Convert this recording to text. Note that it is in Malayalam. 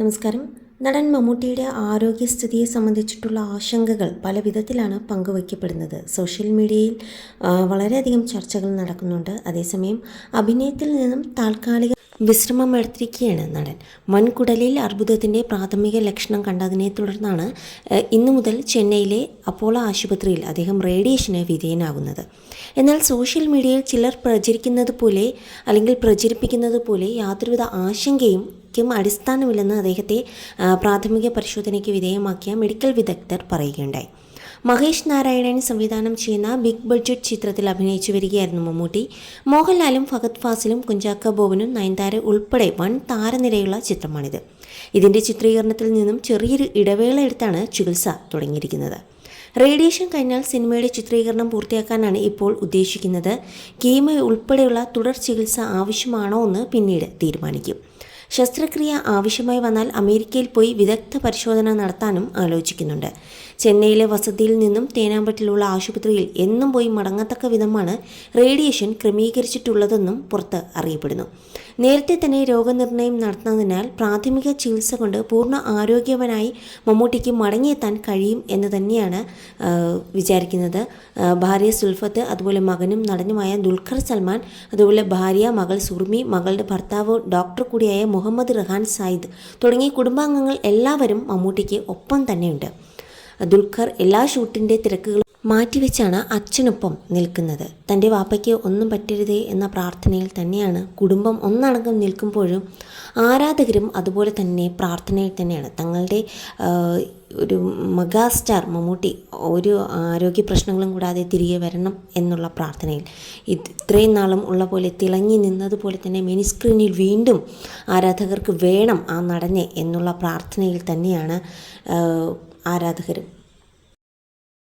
നമസ്കാരം. നടൻ മമ്മൂട്ടിയുടെ ആരോഗ്യസ്ഥിതിയെ സംബന്ധിച്ചിട്ടുള്ള ആശങ്കകൾ പല വിധത്തിലാണ് പങ്കുവയ്ക്കപ്പെടുന്നത്. സോഷ്യൽ മീഡിയയിൽ വളരെയധികം ചർച്ചകൾ നടക്കുന്നുണ്ട്. അതേസമയം അഭിനയത്തിൽ നിന്നും താൽക്കാലിക വിശ്രമം എടുത്തിരിക്കുകയാണ് നടൻ. വൻകുടലിൽ അർബുദത്തിന്റെ പ്രാഥമിക ലക്ഷണം കണ്ടതിനെ തുടർന്നാണ് ഇന്നു മുതൽ ചെന്നൈയിലെ അപ്പോളോ ആശുപത്രിയിൽ അദ്ദേഹം റേഡിയേഷന് വിധേയനാകുന്നത്. എന്നാൽ സോഷ്യൽ മീഡിയയിൽ ചിലർ പ്രചരിക്കുന്നത് പോലെ അല്ലെങ്കിൽ പ്രചരിപ്പിക്കുന്നത് പോലെ യാതൊരുവിധ ആശങ്കയും ക്കും അടിസ്ഥാനമില്ലെന്ന് അദ്ദേഹത്തെ പ്രാഥമിക പരിശോധനയ്ക്ക് വിധേയമാക്കിയ മെഡിക്കൽ വിദഗ്ധർ പറയുകയുണ്ടായി. മഹേഷ് നാരായണൻ സംവിധാനം ചെയ്യുന്ന ബിഗ് ബഡ്ജറ്റ് ചിത്രത്തിൽ അഭിനയിച്ചു വരികയായിരുന്നു മമ്മൂട്ടി. മോഹൻലാലും ഫഹദ് ഫാസിലും കുഞ്ചാക്ക ബോബനും നയൻതാര ഉൾപ്പെടെ വൻ താരനിരയുള്ള ചിത്രമാണിത്. ഇതിന്റെ ചിത്രീകരണത്തിൽ നിന്നും ചെറിയൊരു ഇടവേള എടുത്താണ് ചികിത്സ തുടങ്ങിയിരിക്കുന്നത്. റേഡിയേഷൻ കഴിഞ്ഞാൽ സിനിമയുടെ ചിത്രീകരണം പൂർത്തിയാക്കാനാണ് ഇപ്പോൾ ഉദ്ദേശിക്കുന്നത്. കീമ ഉൾപ്പെടെയുള്ള തുടർ ചികിത്സ ആവശ്യമാണോ എന്ന് പിന്നീട് തീരുമാനിക്കും. ശസ്ത്രക്രിയ ആവശ്യമായി വന്നാൽ അമേരിക്കയിൽ പോയി വിദഗ്ധ പരിശോധന നടത്താനും ആലോചിക്കുന്നുണ്ട്. ചെന്നൈയിലെ വസതിയിൽ നിന്നും തേനാമ്പറ്റിലുള്ള ആശുപത്രിയിൽ എന്നും പോയി മടങ്ങത്തക്ക വിധമാണ് റേഡിയേഷൻ ക്രമീകരിച്ചിട്ടുള്ളതെന്നും പുറത്ത് അറിയപ്പെടുന്നു. നേരത്തെ തന്നെ രോഗനിർണയം നടത്തുന്നതിനാൽ പ്രാഥമിക ചികിത്സ കൊണ്ട് പൂർണ ആരോഗ്യവനായി മമ്മൂട്ടിക്ക് മടങ്ങിയെത്താൻ കഴിയും എന്ന് തന്നെയാണ് വിചാരിക്കുന്നത്. ഭാര്യ സുൽഫത്ത് അതുപോലെ മകനും നടനുമായ ദുൽഖർ സൽമാൻ അതുപോലെ ഭാര്യ മകൾ സുർമി മകളുടെ ഭർത്താവ് ഡോക്ടർ കൂടിയായ മുഹമ്മദ് റഹാൻ സായിദ് തുടങ്ങി കുടുംബാംഗങ്ങൾ എല്ലാവരും മമ്മൂട്ടിക്ക് ഒപ്പം തന്നെയുണ്ട്. ദുൽഖർ എല്ലാ ഷൂട്ടിന്റെ തിരക്കുകളും മാറ്റിവെച്ചാണ് അച്ഛനൊപ്പം നിൽക്കുന്നത്. തന്റെ വാപ്പയ്ക്ക് ഒന്നും പറ്റരുതേ എന്ന പ്രാർത്ഥനയിൽ തന്നെയാണ് കുടുംബം ഒന്നടങ്കം നിൽക്കുമ്പോഴും ആരാധകരും അതുപോലെ തന്നെ പ്രാർത്ഥനയിൽ തന്നെയാണ്. തങ്ങളുടെ ഒരു മെഗാസ്റ്റാർ മമ്മൂട്ടി ഒരു ആരോഗ്യ പ്രശ്നങ്ങളും കൂടാതെ തിരികെ വരണം എന്നുള്ള പ്രാർത്ഥനയിൽ ഇത് ഇത്രയും നാളും ഉള്ള പോലെ തിളങ്ങി നിന്നതുപോലെ തന്നെ മിനി സ്ക്രീനിൽ വീണ്ടും ആരാധകർക്ക് വേണം ആ നടനെ എന്നുള്ള പ്രാർത്ഥനയിൽ തന്നെയാണ് ആരാധകരും